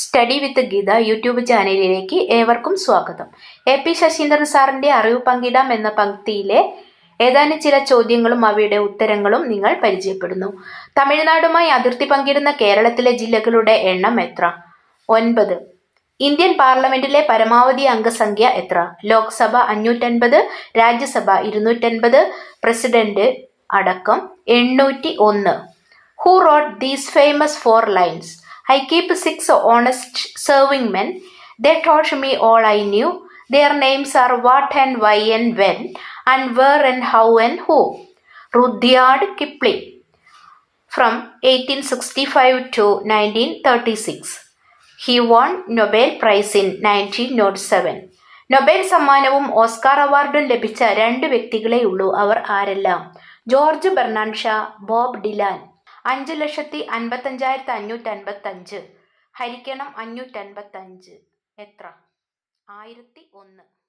Study വിത്ത് Geetha YouTube ചാനലിലേക്ക് ഏവർക്കും സ്വാഗതം. എ പി ശശീന്ദ്രൻ സാറിന്റെ അറിവ് പങ്കിടാം എന്ന പങ്ക്തിയിലെ ഏതാനും ചില ചോദ്യങ്ങളും അവയുടെ ഉത്തരങ്ങളും നിങ്ങൾ പരിചയപ്പെടുന്നു. തമിഴ്നാടുമായി അതിർത്തി പങ്കിടുന്ന കേരളത്തിലെ ജില്ലകളുടെ എണ്ണം എത്ര? ഒൻപത്. ഇന്ത്യൻ പാർലമെന്റിലെ പരമാവധി അംഗസംഖ്യ എത്ര? ലോക്സഭ അഞ്ഞൂറ്റൻപത് രാജ്യസഭ ഇരുന്നൂറ്റൻപത് പ്രസിഡന്റ് അടക്കം എണ്ണൂറ്റി ഒന്ന് who wrote these famous four lines I keep six honest serving men. They taught me all I knew. Their names are what and why and when, and where and how and who. Rudyard Kipling from 1865 to 1936. He won Nobel Prize in 1907. Nobel സമ്മാനവും Oscar അവാർഡും ലഭിച്ച രണ്ട് വ്യക്തികളെ ഉള്ളൂ അവർ ആരെല്ലാം George Bernard Shaw Bob Dylan അഞ്ച് ലക്ഷത്തി അൻപത്തഞ്ചായിരത്തി അഞ്ഞൂറ്റി അൻപത്തഞ്ച് ഹരിക്കണം അഞ്ഞൂറ്റൻപത്തഞ്ച്. എത്ര? ആയിരത്തി ഒന്ന്.